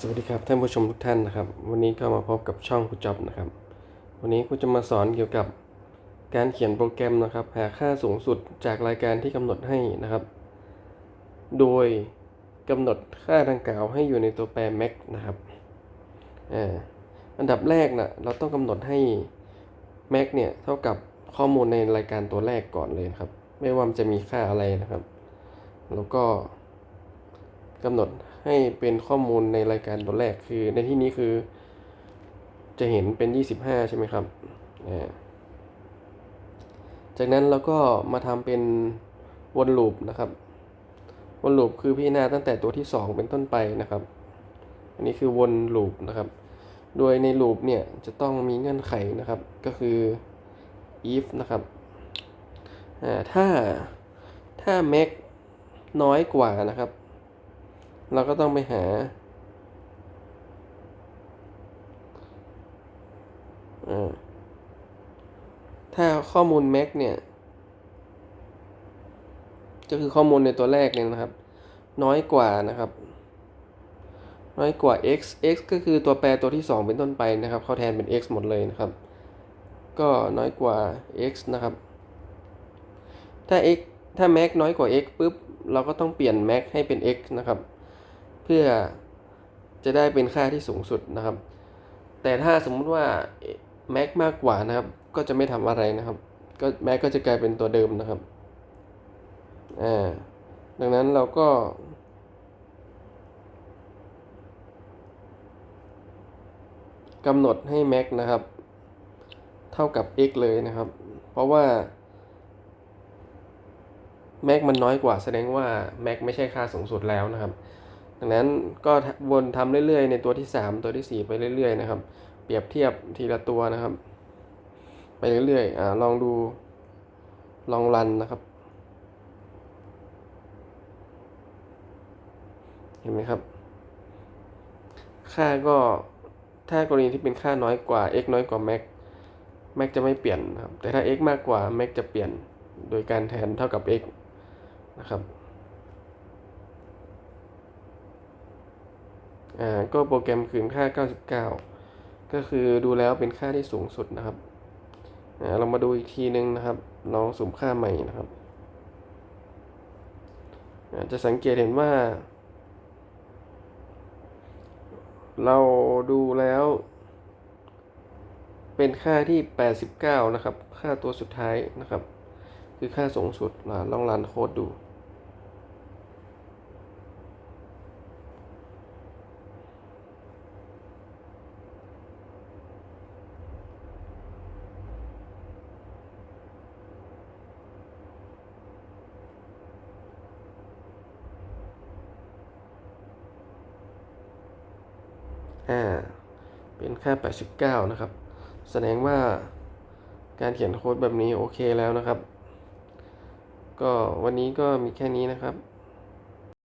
สวัสดีครับท่านผู้ชมทุกท่านนะครับ วันนี้ก็มาพบกับช่องครูจ็อบนะครับ วันนี้ครูจะมาสอนเกี่ยวกับการเขียนโปรแกรมนะครับหาค่าสูงสุดจากรายการที่กำหนดให้นะครับ โดยกำหนดค่าดังกล่าวให้อยู่ในตัวแปร max นะครับอันดับแรกนะเราต้องกำหนดให้ max เนี่ยเท่ากับข้อมูลในรายการตัวแรกก่อนเลยครับ ไม่ว่ามันจะมีค่าอะไรนะครับ แล้วก็กำหนด ให้เป็นข้อมูลในรายการตัวแรกคือ ในที่นี้คือ จะเห็นเป็น 25 ใช่ไหมครับอ่าจากนั้นเราก็มาทำเป็นวนลูปนะครับ วนลูปคือพิจารณาตั้งแต่ตัวที่ 2 เป็นต้นไปนะครับ อันนี้คือวนลูปนะครับ โดยในลูปเนี่ยจะต้องมีเงื่อนไขนะครับ ก็คือ if นะครับอ่าถ้าถ้า max น้อยกว่านะครับ เราก็ต้องไปหาถ้าข้อมูล max เนี่ย ก็คือข้อมูลในตัวแรกเนี่ยนะครับ น้อยกว่านะครับ น้อยกว่า x x ก็คือตัวแปรตัวที่ 2 เป็นต้นไปนะครับ เข้าแทนเป็น x หมดเลยนะครับ ก็น้อยกว่า x นะครับ ถ้า x ถ้า max น้อยกว่า x ปุ๊บ เราก็ต้องเปลี่ยน max ให้เป็น x นะครับ เพื่อจะได้เป็นค่าที่สูงสุดนะครับ แต่ถ้าสมมุติว่า max มากกว่านะครับ ก็จะไม่ทำอะไรนะครับ ก็ max ก็จะกลายเป็นตัวเดิมนะครับอ่าดังนั้นเราก็ กำหนดให้ max นะครับ เท่ากับ x เลยนะครับ เพราะว่า max มันน้อยกว่าแสดงว่า max ไม่ใช่ค่าสูงสุดแล้วนะครับ ดังนั้นก็วนทำเรื่อยๆ ในตัวที่ 3 ตัวที่ 4 ไปเรื่อยๆนะครับ เปรียบเทียบทีละตัวนะครับ ไปเรื่อยๆอ่าลองดูลองรันนะครับ เห็นไหมครับ ค่าก็ถ้ากรณีที่เป็นค่าน้อยกว่า x น้อยกว่า max max จะไม่เปลี่ยนนะครับ แต่ถ้า x มากกว่า max จะเปลี่ยนโดยการแทนเท่ากับ x นะครับ อ่าก็โปรแกรมคืนค่า 99 ก็คือดูแล้วเป็นค่าที่สูงสุดนะครับอ่าเรามาดูอีกทีนึงนะครับ ลองสุ่มค่าใหม่นะครับอ่าจะสังเกตเห็นว่า เราดูแล้ว เป็นค่าที่ 89 นะครับ ค่าตัวสุดท้ายนะครับ คือค่าสูงสุดลองรันโค้ดดู อ่าเป็นค่า 89 นะครับ แสดงว่าการเขียนโค้ดแบบนี้โอเคแล้วนะครับ ก็วันนี้ก็มีแค่นี้นะครับ